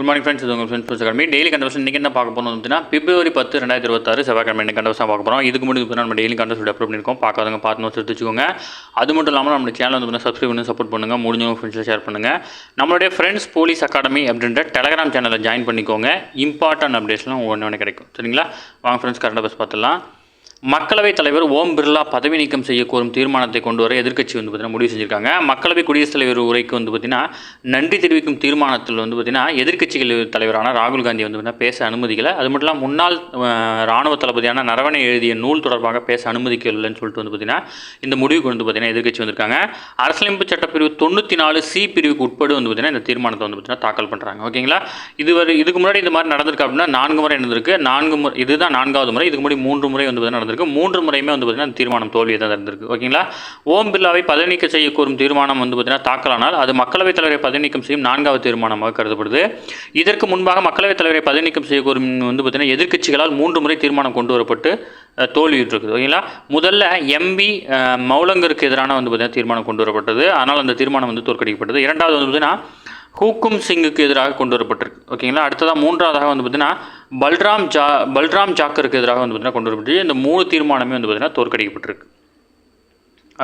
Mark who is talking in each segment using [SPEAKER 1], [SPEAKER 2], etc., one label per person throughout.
[SPEAKER 1] Good morning friends இது உங்கள் friends புதுசு அகாடமி டெய்லி கண்டவர்ஷன் இன்றைக்கி என்ன பார்க்க போகணும் அப்படின்னா பிப்ரவரி பத்து ரெண்டாயிரத்தி இருபத்தாறு செவ்வாய்க்கிழமை இன்னைக்கு கண்டவர்ஷன் பார்க்க போகிறோம் இதுக்கு முடிஞ்சு நம்ம டெய்லி கண்டவர்ஷன் அப்லோட் பண்ணியிருக்கோம். பார்க்காதவங்க பார்த்து நோட்ஸ் எடுத்துக்கோங்க வச்சுக்கோங்க. அது மட்டும் இல்லாமல் நம்ம சேனல் வந்து பார்த்தீங்கன்னா சப்ஸ்கிரைப் பண்ணி சப்போர்ட் பண்ணுங்கள் முடிஞ்சவங்க ஃப்ரெண்ட்ஸில் ஷேர் பண்ணுங்கள் நம்மளுடைய ஃப்ரெண்ட்ஸ் போலீஸ் அகாடமி அப்படின்ற டெலகிராம் சேனலில் ஜாயின் பண்ணிக்கோங்க. இம்பார்ட்டன்ட் அப்டேட்ஸ்லாம் ஒன்று ஒன்று கிடைக்கும். சரிங்களா? வாங்க ஃப்ரெண்ட்ஸ் கரண்ட் பஸ் பார்த்துலாம் மக்களவைத் தலைவர் ஓம் பிர்லா பதவி நீக்கம் செய்ய கோரும் தீர்மானத்தை கொண்டு வர எதிர்க்கட்சி வந்து பார்த்தீங்கன்னா முடிவு செஞ்சுருக்காங்க. மக்களவை குடியரசுத் தலைவர் உரைக்கு வந்து பார்த்தீங்கன்னா நன்றி தெரிவிக்கும் தீர்மானத்தில் வந்து பார்த்தீங்கன்னா எதிர்க்கட்சிகள் தலைவரான ராகுல் காந்தி வந்து பார்த்தீங்கன்னா பேச அனுமதிக்கலை. அது மட்டும் இல்லாமல் முன்னாள் ராணுவ தளபதியான நரவணை எழுதிய நூல் தொடர்பாக பேச அனுமதிக்கலைன்னு சொல்லிட்டு வந்து பார்த்தீங்கன்னா இந்த முடிவுக்கு வந்து பார்த்தீங்கன்னா எதிர்க்கட்சி வந்திருக்காங்க. அரசியலமைப்பு சட்டப்பிரிவு தொண்ணூற்றி நாலு சி பிரிவுக்கு உட்பட்டு வந்து பார்த்தீங்கன்னா இந்த தீர்மானத்தை வந்து பார்த்தீங்கன்னா தாக்கல் பண்ணுறாங்க ஓகேங்களா இதுவரை இதுக்கு முன்னாடி இந்த மாதிரி நடந்திருக்கு அப்படின்னா நான்கு முறை நடந்திருக்கு. நான்கு முறை இதுதான் நான்காவது முறை. இதுக்கு முன்னாடி மூன்று முறை வந்து பார்த்தீங்கன்னா நடந்திருக்கு மூன்று முறையுமே வந்து பார்த்தீங்கன்னா தீர்மானம் தோல்வியை தான் இருந்திருக்கு ஓகேங்களா? ஓம் பிர்லாவை பதவிநீக்க செய்ய கோரும் தீர்மானம் வந்து பார்த்தீங்கன்னா தாக்கலானால் அது மக்களவைத் தலைவரை பதவிநீக்கம் செய்யும் நான்காவது தீர்மானமாக கருதப்படுது. இதற்கு முன்பாக மக்களவைத் தலைவரை பதவிநீக்கம் செய்ய கோரும் வந்து பார்த்தீங்கன்னா எதிர்க்கட்சிகளால் மூன்று முறை தீர்மானம் கொண்டு வரப்பட்டு அஹ், தோல்வியுற்றிருக்குது. ஓகேங்களா? முதல்ல எம்பி மௌலங்கருக்கு எதிரான வந்து பார்த்தீங்கன்னா தீர்மானம் கொண்டு வரப்பட்டது. ஆனால் அந்த தீர்மானம் வந்து தோற்கடிக்கப்பட்டது. இரண்டாவது வந்து பார்த்தீங்கன்னா ஹூக்கும் சிங்குக்கு எதிராக கொண்டு வரப்பட்டிருக்கு. ஓகேங்களா? அடுத்ததாக மூன்றாவதாக வந்து பார்த்தீங்கன்னா பல்ராம் ஜா பல்ராம் ஜாக்கருக்கு எதிராக வந்து பார்த்தீங்கன்னா கொண்டு வரப்பட்டு இந்த மூணு தீர்மானமே வந்து பார்த்தீங்கன்னா தோற்கடிக்கப்பட்டிருக்கு.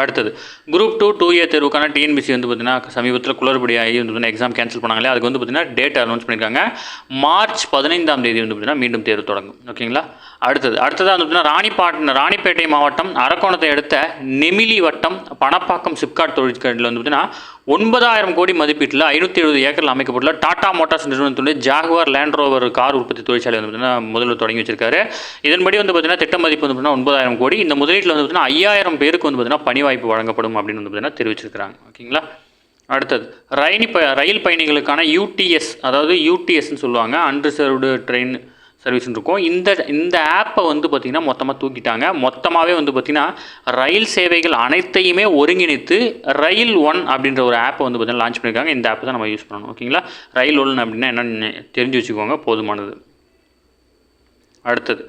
[SPEAKER 1] அடுத்தது குரூப் டூ டூ ஏ தேர்வுக்கான டிஎன்பிசி வந்து பார்த்தீங்கன்னா சமீபத்தில் குளறுபடியாகி வந்து பார்த்தீங்கன்னா எக்ஸாம் கேன்சல் பண்ணாங்களே அதுக்கு வந்து பார்த்தீங்கன்னா டேட் அனௌன்ஸ் பண்ணியிருக்காங்க. மார்ச் பதினைந்தாம் தேதி வந்து பார்த்தீங்கன்னா மீண்டும் தேர்வு தொடங்கும். ஓகேங்களா? அடுத்தது அடுத்ததாக வந்து பார்த்தீங்கன்னா ராணிப்பாட் ராணிப்பேட்டை மாவட்டம் அரக்கோணத்தை அடுத்த நெமிலி வட்டம் பணப்பாக்கம் சிப்காட் தொழிற்சாலையில் வந்து பார்த்தீங்கன்னா ஒன்பதாயிரம் கோடி மதிப்பீட்டில் ஐநூற்றி எழுபது ஏக்கரில் அமைக்கப்பட்டுள்ள டாடா மோட்டார்ஸ் நிறுவனத்துடைய ஜாகுவார் லேண்ட் ரோவர் கார் உற்பத்தி தொழிற்சாலை வந்து பார்த்தீங்கன்னா முதல்ல தொடங்கி வச்சிருக்காரு. இதன்படி வந்து பார்த்தீங்கன்னா திட்ட மதிப்பு வந்து பார்த்தீங்கன்னா ஒன்பதாயிரம் கோடி. இந்த முதலீட்டில் வந்து பார்த்தீங்கன்னா ஐயாயிரம் பேருக்கு வந்து பார்த்தீங்கன்னா பணி வாய்ப்பு வழங்கப்படும் அப்படின்னு வந்து பார்த்தீங்கன்னா தெரிவிச்சிருக்கிறாங்க. ஓகேங்களா? அடுத்தது ரயில் ப ரயில் பயணிகளுக்கான யூடிஎஸ் அதாவது யூடிஎஸ்ன்னு சொல்லுவாங்க. அன்ரிசர்வ்டு ட்ரெயின் சர்வீஸ்னு இருக்கும் இந்த இந்த ஆப்பை வந்து பார்த்திங்கன்னா மொத்தமாக தூக்கிட்டாங்க. மொத்தமாகவே வந்து பார்த்திங்கன்னா ரயில் சேவைகள் அனைத்தையுமே ஒருங்கிணைத்து ரயில் ஒன் அப்படின்ற ஒரு ஆப்பை வந்து பார்த்திங்கன்னா லான்ச் பண்ணியிருக்காங்க இந்த ஆப்பை தான் நம்ம யூஸ் பண்ணணும். ஓகேங்களா ரயில் ஒன் அப்படின்னா என்னென்னு தெரிஞ்சு வச்சுக்கோங்க. போதுமானது. அடுத்தது.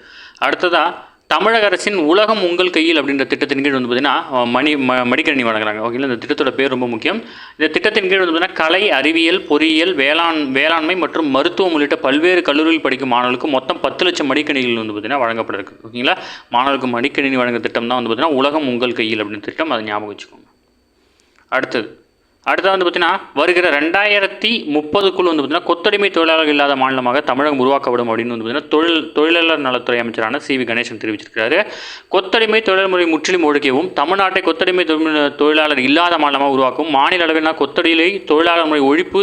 [SPEAKER 1] அடுத்ததாக தமிழக அரசின் உலகம் உங்கள் கையில் அப்படின்ற திட்டத்தின் கீழ் வந்து பார்த்தீங்கன்னா மணி ம மடிக்கணினி வழங்குறாங்க. ஓகேங்களா இந்த திட்டத்தோட பேர் ரொம்ப முக்கியம். இந்த திட்டத்தின் கீழ் வந்து பார்த்தீங்கன்னா கலை அறிவியல் பொறியியல் வேளாண் வேளாண்மை மற்றும் மருத்துவம் உள்ளிட்ட பல்வேறு கல்லூரியில் படிக்கும் மாணவர்களுக்கு மொத்தம் பத்து லட்சம் மடிக்கணிகள் வந்து பார்த்தீங்கன்னா வழங்கப்பட ஓகேங்களா மாணவர்களுக்கு மடிக்கணினி வழங்குற திட்டம் தான் வந்து பார்த்தீங்கன்னா உலகம் உங்கள் கையில் அப்படின்னு திட்டம். அதை ஞாபகம் வச்சுக்கோங்க. அடுத்தது அடுத்து வந்து பார்த்தீங்கன்னா வருகிற ரெண்டாயிரத்தி முப்பதுக்குள் வந்து பார்த்தீங்கன்னா கொத்தடிமை தொழிலாளர்கள் இல்லாத மாநிலமாக தமிழகம் உருவாக்கப்படும் அப்படின்னு வந்து பார்த்தீங்கன்னா தொழில் தொழிலாளர் நலத்துறை அமைச்சரான சி வி கணேசன் தெரிவிச்சிருக்கிறாரு. கொத்தடிமை தொழில்முறை முற்றிலும் ஒழிக்கவும் தமிழ்நாட்டை கொத்தடிமை தொழில் தொழிலாளர் இல்லாத மாநிலமாக உருவாக்கும் மாநில அளவிலான கொத்தடியிலை தொழிலாளர் முறை ஒழிப்பு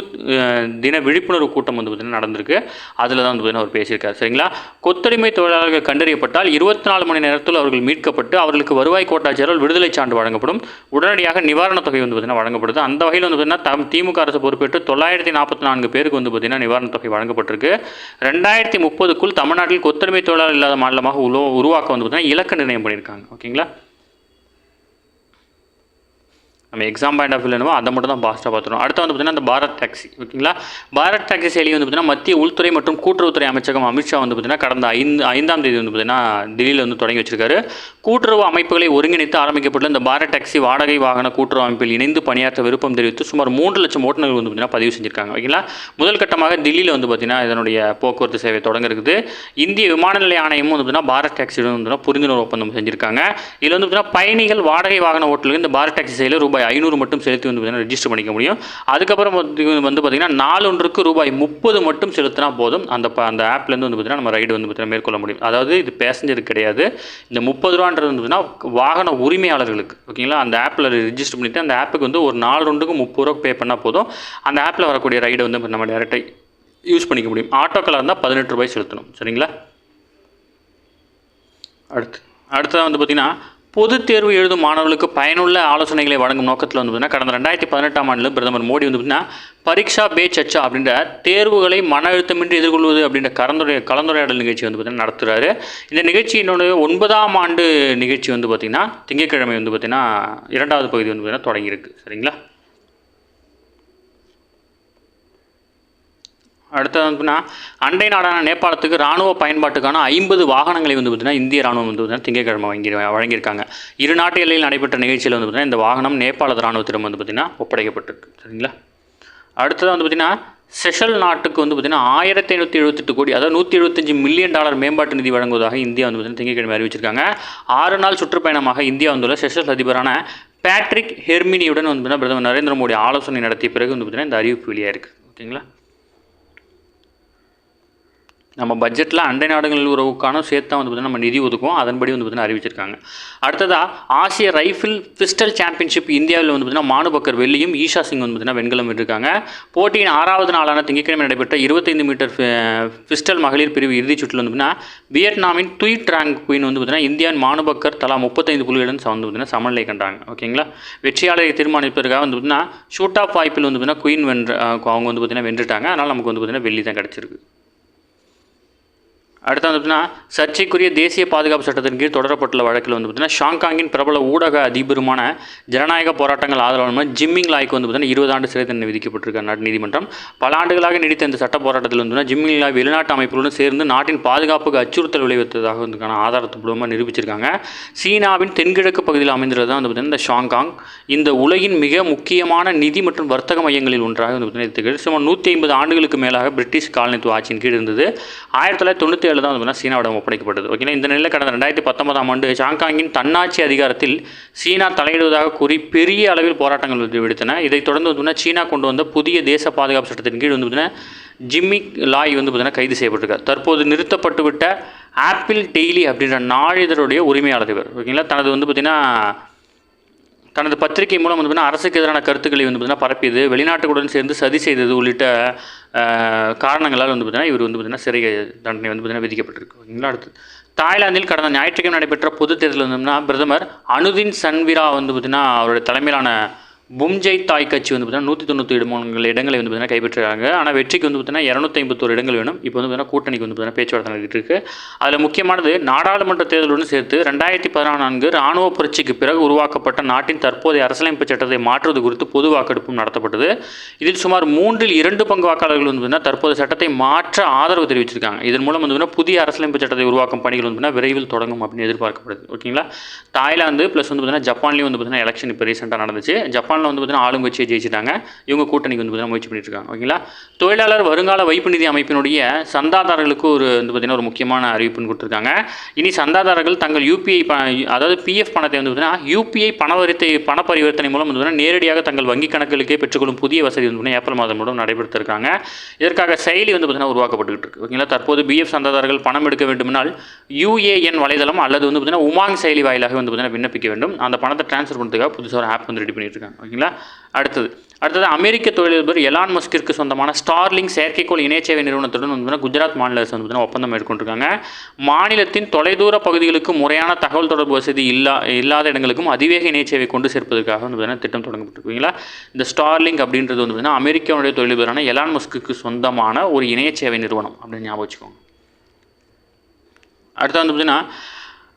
[SPEAKER 1] தின விழிப்புணர்வு கூட்டம் வந்து பார்த்தீங்கன்னா நடந்திருக்கு. அதில் தான் வந்து பார்த்தீங்கன்னா அவர் பேசியிருக்காரு. சரிங்களா? கொத்தடிமை தொழிலாளர்கள் கண்டறியப்பட்டால் இருபத்தி நாலு மணி நேரத்தில் அவர்கள் மீட்கப்பட்டு அவர்களுக்கு வருவாய் கோட்டாட்சியரால் விடுதலை சான்று வழங்கப்படும். உடனடியாக நிவாரணத் தொகை வந்து பார்த்தீங்கன்னா வழங்கப்படுது. அந்த வகையில் வந்து பார்த்திங்கன்னா தம் திமுக அரசு பொறுப்பேற்று தொள்ளாயிரத்தி நாற்பத்தி நான்கு பேருக்கு வந்து பார்த்திங்கன்னா நிவாரணத் தொகை வழங்கப்பட்டிருக்கு. ரெண்டாயிரத்தி முப்பதுக்குள் தமிழ்நாட்டில் கொத்தடிமை தொழிலாளர் இல்லாத மாநிலமாக உருவாக்க வந்து பார்த்தீங்கன்னா இலக்கு நிர்ணயம் பண்ணியிருக்காங்க. ஓகேங்களா? நம்ம எக்ஸாம் பாயிண்ட் ஆஃப் வியூ என்னவோ அதை மட்டும் தான் பாஸ்ட்டாக பார்த்துருவோம் அடுத்து வந்து பார்த்தீங்கன்னா அந்த பாரத் டாக்ஸி ஓகேங்களா? பாரத் டாக்ஸி செயலி வந்து பார்த்தீங்கன்னா மத்திய உள்துறை மற்றும் கூட்டுறவுத்துறை அமைச்சகம் அமித்ஷா வந்து பார்த்தீங்கன்னா கடந்த ஐந்து ஐந்தாம் தேதி வந்து பார்த்திங்கன்னா தில்லியில் வந்து தொடங்கி வச்சிருக்காரு. கூட்டுறவு அமைப்புகளை ஒருங்கிணைத்து ஆரம்பிக்கப்பட்டுள்ள இந்த பாரத் டாக்ஸி வாடகை வாகன கூட்டுறவு அமைப்பில் இணைந்து பணியாற்ற விருப்பம் தெரிவித்து சுமார் மூன்று லட்சம் ஓட்டுநர்கள் வந்து பார்த்தீங்கன்னா பதிவு செஞ்சிருக்காங்க. ஓகேங்களா? முதல் கட்டமாக தில்லியில் வந்து பார்த்திங்கன்னா இதனுடைய போக்குவரத்து சேவை தொடங்க இருக்குது. இந்திய விமான நிலைய ஆணையமும் வந்து பார்த்தீங்கன்னா பாரத் டாக்ஸியுடன் வந்து பார்த்தீங்கன்னா புரிந்துணர்வு ஒப்பந்தம் செஞ்சிருக்காங்க. இதில் வந்து பார்த்தீங்கன்னா பயணிகள் வாடகை வாகன ஓட்டுநர்கள் இந்த பாரத் டாக்ஸி செயலில் ரூபாய் ஐநூறு மட்டும் செலுத்தி வந்து பார்த்தீங்கன்னா ரெஜிஸ்டர் பண்ணிக்க முடியும். அதுக்கப்புறம் வந்து பார்த்திங்கன்னா நாலு நாலொன்றுக்கு ரூபாய் முப்பது மட்டும் செலுத்தினா போதும். அந்த ப- அந்த ஆப்லேருந்து வந்து பார்த்தீங்கன்னா நம்ம ரைடு வந்து பார்த்தீங்கன்னா மேற்கொள்ள முடியும். அதாவது இது பேசஞ்சர் கிடையாது. இந்த முப்பது ரூபான்றது வந்து பார்த்தீங்கன்னா வாகன உரிமையாளர்களுக்கு. ஓகேங்களா அந்த ஆப்பில் ரிஜிஸ்டர் பண்ணிவிட்டு அந்த ஆப்புக்கு வந்து ஒரு நாலு ரெண்டுக்கு முப்பது ரூபா பே பண்ணால் போதும். அந்த ஆப்பில் வரக்கூடிய ரைடை வந்து நம்ம டேரெக்டாக யூஸ் பண்ணிக்க முடியும். ஆட்டோக்களாக இருந்தால் பதினெட்டு ரூபாய் செலுத்தணும். சரிங்களா? அடுத்து அடுத்ததாக வந்து பார்த்திங்கன்னா பொதுத் தேர்வு எழுதும் மாணவர்களுக்கு பயனுள்ள ஆலோசனைகளை வழங்கும் நோக்கத்தில் வந்து பார்த்தீங்கன்னா கடந்த ரெண்டாயிரத்தி பதினெட்டாம் ஆண்டில் பிரதமர் மோடி வந்து பார்த்தீங்கன்னா பரீட்சா பே சர்ச்சா அப்படின்ற தேர்வுகளை மன அழுத்தமின்றி எதிர்கொள்வது அப்படின்ற கலந்துரை கலந்துரையாடல் நிகழ்ச்சி வந்து பார்த்தீங்கன்னா நடத்துகிறாரு இந்த நிகழ்ச்சியினுடைய ஒன்பதாம் ஆண்டு நிகழ்ச்சி வந்து பார்த்திங்கன்னா திங்கட்கிழமை வந்து பார்த்திங்கன்னா இரண்டாவது பகுதி வந்து பார்த்திங்கன்னா தொடங்கியிருக்கு. சரிங்களா? அடுத்தது அண்டை நாடான நேபாளத்துக்கு ராணுவ பயன்பாட்டுக்கான ஐம்பது வாகனங்களை வந்து பார்த்தீங்கன்னா இந்திய ராணுவம் வந்து பார்த்தீங்கன்னா திங்கட்கிழமை வாங்கி வழங்கியிருக்காங்க இரு நாட்டு எல்லையில் நடைபெற்ற நிகழ்ச்சியில் வந்து பார்த்தீங்கன்னா இந்த வாகனம் நேபாள ராணுவத்திடம் வந்து பார்த்திங்கன்னா ஒப்படைக்கப்பட்டிருக்கு சரிங்களா அடுத்தது வந்து பார்த்தீங்கன்னா செஷல் நாட்டுக்கு வந்து பார்த்திங்கன்னா ஆயிரத்தி ஐநூற்றி எழுபத்தெட்டு கோடி அதாவது நூற்றி எழுபத்தஞ்சு மில்லியன் டாலர் மேம்பாட்டு நிதி வழங்குவதாக இந்தியா வந்து பார்த்திங்கன்னா திங்கட்கிழமை அறிவிச்சிருக்காங்க ஆறு நாள் சுற்றுப்பயணமாக இந்தியா வந்துள்ள செஷல் அதிபரான பேட்ரிக் ஹெர்மினியுடன் வந்து பார்த்திங்கன்னா பிரதமர் நரேந்திர மோடி ஆலோசனை நடத்திய பிறகு வந்து பார்த்திங்கன்னா இந்த அறிவிப்பு வெளியாக இருக்குது ஓகேங்களா நம்ம பட்ஜெட்டில் அண்டை நாடுகள் உறவுக்கான சேர்த்து தான் வந்து பார்த்திங்கன்னா நம்ம நிதி ஒதுக்கும் அதன்படி வந்து பார்த்திங்கன்னா அறிவிச்சிருக்காங்க அடுத்ததாக ஆசிய ரைஃபிள் பிஸ்டல் சாம்பியன்ஷிப் இந்தியாவில் வந்து பார்த்திங்கன்னா மானுபக்கர் வெள்ளியும் ஈஷா சிங் வந்து பார்த்திங்கன்னா வெண்கலம் வென்றிருக்காங்க போட்டியின் ஆறாவது நாளான திங்கட்கிழமை நடைபெற்ற இருபத்தைந்து மீட்டர் பிஸ்டல் மகளிர் பிரிவு இறுதிச் சுற்றில் வந்து பார்த்திங்கன்னா வியட்நாமின் துய் ட்ராங் குயின் வந்து பார்த்திங்கன்னா இந்தியாவின் மானுபக்கர் தலா முப்பத்தைந்து புள்ளிகளுடன் வந்து பார்த்திங்கன்னா சமநிலை கண்டாங்க ஓகேங்களா வெற்றியாளரை தீர்மானிப்பதற்காக வந்து பார்த்திங்கன்னா ஷூட் ஆஃப் வாய்ப்பில் வந்து பார்த்திங்கன்னா குயின் வென்ற அவங்க வந்து பார்த்திங்கன்னா வென்றுட்டாங்க அதனால் நமக்கு வந்து பார்த்திங்கன்னா வெள்ளி தான் கிடச்சிருக்கு அடுத்து வந்து பார்த்தீங்கன்னா சர்ச்சைக்குரிய தேசிய பாதுகாப்பு சட்டத்தின் கீழ் தொடரப்பட்டுள்ள வழக்கில் வந்து பார்த்தீங்கன்னா ஷாங்காங்கின் பிரபல ஊடக அதிபருமான ஜனநாயக போராட்டங்கள் ஆதரவாளர் ஜிம்மிங் லாய்க்கு வந்து பார்த்தீங்கன்னா இருபது ஆண்டு சிறை தண்டனை விதிக்கப்பட்டிருக்கார் நாட்டு நீதிமன்றம். பல ஆண்டுகளாக நீடித்த இந்த சட்ட போராட்டத்தில் வந்து ஜிம்மிங் லாய் வெளிநாட்டு அமைப்புகளுடன் சேர்ந்து நாட்டின் பாதுகாப்புக்கு அச்சுறுத்தல் விளைவித்ததாக வந்துக்கான ஆதாரத்துப்பூர்வமாக நிரூபிச்சிருக்காங்க. சீனாவின் தென்கிழக்கு பகுதியில் அமைந்துள்ளது தான் வந்து பார்த்தீங்கன்னா இந்த ஷாங்காங். இந்த உலகின் மிக முக்கியமான நிதி மற்றும் வர்த்தக மையங்களில் ஒன்றாக வந்து பார்த்தீங்கன்னா சுமார் நூற்றி ஐம்பது ஆண்டுகளுக்கு மேலாக பிரிட்டிஷ் காலனித்துவ ஆட்சியின் கீழ் இருந்தது. ஆயிரத்தி தொள்ளாயிரத்தி தொண்ணூற்றி தான் வந்து சீனாவிடம் ஒப்படைக்கப்பட்டது. ஓகேங்களா? இந்த நிலையில் கடந்த ரெண்டாயிரத்தி பத்தொன்பதாம் ஆண்டு ஷாங்காங்கின் தன்னாட்சி அதிகாரத்தில் சீனா தலையிடுவதாக கூறி பெரிய அளவில் போராட்டங்கள் விடுத்தன. இதைத் தொடர்ந்து வந்து சீனா கொண்டு வந்த புதிய தேச பாதுகாப்பு சட்டத்தின் கீழ் வந்து பார்த்தீங்கன்னா ஜிம்மி லாய் வந்து பார்த்தீங்கன்னா கைது செய்யப்பட்டிருக்கார். தற்போது நிறுத்தப்பட்டுவிட்ட ஆப்பிள் டெய்லி அப்படின்ற நாளிதழுடைய உரிமையாளர் இவர். ஓகேங்களா? தனது வந்து பார்த்திங்கன்னா தனது பத்திரிகை மூலம் வந்து பார்த்தீங்கன்னா அரசுக்கு எதிரான கருத்துக்களை வந்து பார்த்தீங்கன்னா பரப்பியது. வெளிநாட்டுகளுடன் சேர்ந்து சதி செய்தது உள்ளிட்ட காரணங்களால் வந்து பார்த்தீங்கன்னா இவர் வந்து பார்த்தீங்கன்னா சிறை தண்டனை வந்து பார்த்தீங்கன்னா விதிக்கப்பட்டிருக்கு. ஓகேங்களா அடுத்து தாய்லாந்தில் கடந்த ஞாயிற்றுக்கிழமை நடைபெற்ற பொது தேர்தல் வந்து பிரதமர் அனுதின் சன்விரா வந்து பார்த்தீங்கன்னா அவருடைய தலைமையிலான பும்ஜை தாய் கட்சி வந்து பார்த்தீங்கன்னா நூற்றி தொண்ணூற்றி இடங்கள் இடங்களை வந்து பார்த்தீங்கன்னா கைப்பற்றுறாங்க ஆனால் வெற்றிக்கு வந்து பார்த்தீங்கன்னா இரநூத்தி ஐம்பத்தோரு இடங்கள் வேணும் இப்போ வந்து பார்த்தீங்கன்னா கூட்டணிக்கு வந்து பார்த்தீங்கன்னா பேச்சுவார்த்தை நடத்திட்டு இருக்கு அதில் முக்கியமானது நாடாளுமன்ற தேர்தலுடன் சேர்த்து ரெண்டாயிரத்தி பதினான்கு ராணுவ புரட்சிக்கு பிறகு உருவாக்கப்பட்ட நாட்டின் தற்போதைய அரசியலமைப்பு சட்டத்தை மாற்றுவது குறித்து பொது வாக்கெடுப்பும் நடத்தப்பட்டது இதில் சுமார் மூன்றில் இரண்டு பங்கு வாக்காளர்கள் வந்து பார்த்தீங்கன்னா தற்போதைய சட்டத்தை மாற்ற ஆதரவு தெரிவிச்சிருக்காங்க இதன் மூலம் வந்து பார்த்தீங்கன்னா புதிய அரசியலமைப்பு சட்டத்தை உருவாக்கும் பணிகள் வந்து பார்த்தீங்கன்னா விரைவில் தொடங்கும் அப்படின்னு எதிர்பார்க்கப்படுது ஓகேங்களா தாய்லாந்து ப்ளஸ் வந்து பார்த்தீங்கன்னா ஜப்பான்லேயும் வந்து பார்த்தீங்கன்னா எலெக்ஷன் இப்போ ரீசெண்டாக நடந்துச்சு ஜப்பான் ஜப்பானில் வந்து பார்த்தீங்கன்னா ஆளுங்கட்சியை ஜெயிச்சிட்டாங்க. இவங்க கூட்டணிக்கு வந்து பார்த்தீங்கன்னா முயற்சி பண்ணிட்டு இருக்காங்க ஓகேங்களா? தொழிலாளர் வருங்கால வைப்பு நிதி அமைப்பினுடைய சந்தாதாரர்களுக்கு ஒரு வந்து பார்த்தீங்கன்னா ஒரு முக்கியமான அறிவிப்புன்னு கொடுத்துருக்காங்க. இனி சந்தாதாரர்கள் தங்கள் யூபிஐ ப அதாவது பிஎஃப் பணத்தை வந்து பார்த்தீங்கன்னா யூபிஐ பணவரித்தை பண பரிவர்த்தனை மூலம் வந்து பார்த்தீங்கன்னா நேரடியாக தங்கள் வங்கி கணக்குகளுக்கே பெற்றுக்கொள்ளும் புதிய வசதி வந்து பார்த்தீங்கன்னா ஏப்ரல் மாதம் மூலம் நடைபெற்றிருக்காங்க. இதற்காக செயலி வந்து பார்த்தீங்கன்னா உருவாக்கப்பட்டுக்கிட்டு இருக்கு. ஓகேங்களா? தற்போது பிஎஃப் சந்தாதாரர்கள் பணம் எடுக்க வேண்டுமென்றால் யூஏஎன் வலைதளம் அல்லது வந்து பார்த்தீங்கன்னா உமாங் செயலி வாயிலாக வந்து பார்த்தீங்கன்னா விண்ணப்பிக்க வேண்டும். அந்த பணத்தை ட்ரான்ஸ்ஃபர் பண்ணுறதுக்காக புதுசாக ஒரு ஆப் வந்து ரெடி பண்ணிட்டு இருக்காங்க. ஓகேங்களா? அடுத்தது. அடுத்தது அமெரிக்க தொழிலதிபர் எலான் மஸ்கிற்கு சொந்தமான ஸ்டார்லிங் செயற்கைக்கோள் சேவை நிறுவனத்துடன் வந்து குஜராத் மாநில அரசு வந்து ஒப்பந்தம் மேற்கொண்டிருக்காங்க. மாநிலத்தின் தொலைதூர பகுதிகளுக்கு முறையான தகவல் தொடர்பு வசதி இல்லா இல்லாத இடங்களுக்கும் அதிவேக இணையச்சேவை கொண்டு சேர்ப்பதற்காக வந்து பார்த்தீங்கன்னா திட்டம் தொடங்கப்பட்டிருக்கீங்களா? இந்த ஸ்டார்லிங் அப்படின்றது வந்து பார்த்தீங்கன்னா அமெரிக்காவுடைய தொழிலதிபரான எலான் மஸ்க்கு சொந்தமான ஒரு இணையச்சேவை நிறுவனம் அப்படின்னு ஞாபகம் வச்சுக்கோங்க. அடுத்து வந்து பார்த்தீங்கன்னா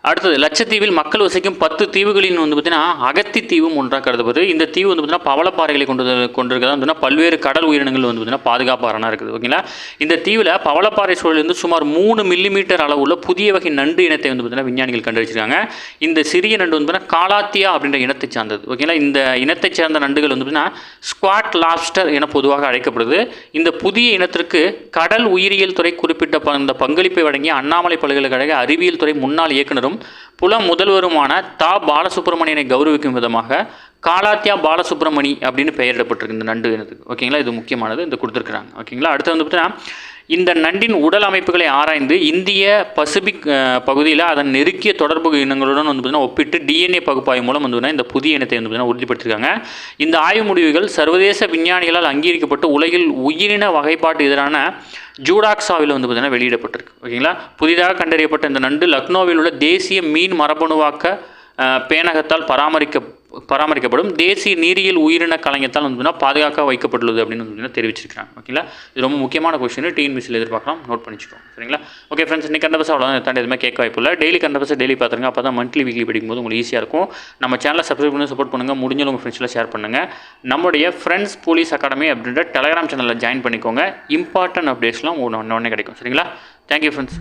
[SPEAKER 1] அடுத்தது லட்சத்தீவில் மக்கள் வசிக்கும் பத்து தீவுகளின் வந்து பார்த்தீங்கன்னா அகத்தி தீவும் ஒன்றாக கருதப்படுது. இந்த தீவு வந்து பார்த்தீங்கன்னா பவளப்பாறைகளை கொண்டு கொண்டிருக்கிறதா வந்து பல்வேறு கடல் உயிரினங்கள் வந்து பார்த்தீங்கன்னா பாதுகாப்பாரனாக இருக்குது. ஓகேங்களா? இந்த தீவில் பவளப்பாறை சூழலிருந்து சுமார் மூணு மில்லிமீட்டர் அளவுள்ள புதிய வகை நண்டு இனத்தை வந்து பார்த்தீங்கன்னா விஞ்ஞானிகள் கண்டுபிடிச்சிருக்காங்க இந்த சிறிய நண்டு வந்து பார்த்தீங்கன்னா காலாத்தியா அப்படின்ற இனத்தை சார்ந்தது. ஓகேங்களா? இந்த இனத்தை சேர்ந்த நண்டுகள் வந்து பார்த்தீங்கன்னா ஸ்குவாட் லாப்ஸ்டர் என பொதுவாக அழைக்கப்படுது. இந்த புதிய இனத்திற்கு கடல் உயிரியல் துறை குறிப்பிட்ட இந்த பங்களிப்பை வழங்கிய அண்ணாமலை பல்கலைக்கழக அறிவியல் துறை முன்னாள் புல முதல்வருமான தா பாலசுப்ரமணியனை கௌரவிக்கும் விதமாக காலாத்தியா பாலசுப்ரமணி அப்படின்னு பெயரிடப்பட்டிருக்கு இந்த நண்டு இனத்துக்கு. ஓகேங்களா? இது முக்கியமானது. இந்த கொடுத்துருக்குறாங்க. ஓகேங்களா? அடுத்து வந்து பார்த்தீங்கன்னா இந்த நண்டின் உடல் அமைப்புகளை ஆராய்ந்து இந்திய பசிபிக் பகுதியில் அதன் நெருக்கிய தொடர்பு இனங்களுடன் வந்து பார்த்திங்கன்னா ஒப்பிட்டு டிஎன்ஏ பகுப்பாய்வு மூலம் வந்து இந்த புதிய இனத்தை வந்து பார்த்தீங்கன்னா உறுதிப்படுத்திருக்காங்க. இந்த ஆய்வு முடிவுகள் சர்வதேச விஞ்ஞானிகளால் அங்கீகரிக்கப்பட்டு உலகில் உயிரின வகைப்பாட்டு எதிரான ஜூடாக்ஸாவில் வந்து பார்த்தீங்கன்னா வெளியிடப்பட்டிருக்கு. ஓகேங்களா? புதிதாக கண்டறியப்பட்ட இந்த நண்டு லக்னோவில் உள்ள தேசிய மீன் மரபணுவாக்க பேனகத்தால் பராமரிக்க பராமரிக்கப்படும். தேசிய நீரியல் உயிரின கலைஞத்தால் வந்து பாதுகாக்க வைக்கப்பட்டுள்ளது அப்படின்னு வந்து தெரிவிச்சிருக்காங்க ஓகேங்களா இது ரொம்ப முக்கியமான கொஸ்டின் டிஎன்பிசியில் எதிர்பார்க்கலாம். நோட் பண்ணிச்சுக்கோங்க. சரிங்களா? ஓகே ஃப்ரெண்ட்ஸ் இன்றைக்கி கண்டபஸ் அவ்வளோ தாண்டி எதுவுமே கேட்க வாய்ப்பு இல்லை. டெய்லி கண்டபஸ் டெய்லி பார்த்துருங்க அப்போ தான் மந்த்லி வீக்லி படிக்கும்போது உங்களுக்கு ஈஸியாக இருக்கும். நம்ம சேனலை சப்ஸ்கிரைப் பண்ணி சப்போர்ட் பண்ணுங்கள் முடிஞ்சவங்க உங்கள் ஃப்ரெண்ட்ஸில் ஷேர் பண்ணுங்கள் நம்முடைய ஃப்ரெண்ட்ஸ் போலீஸ் அகாடமி அப்படின்ற டெலகிராம் சேனலில் ஜாயின் பண்ணிக்கோங்க. இம்பார்ட்டன்ட் அப்டேட்ஸ்லாம் ஒன்று ஒன்று கிடைக்கும். சரிங்களா? Thank you friends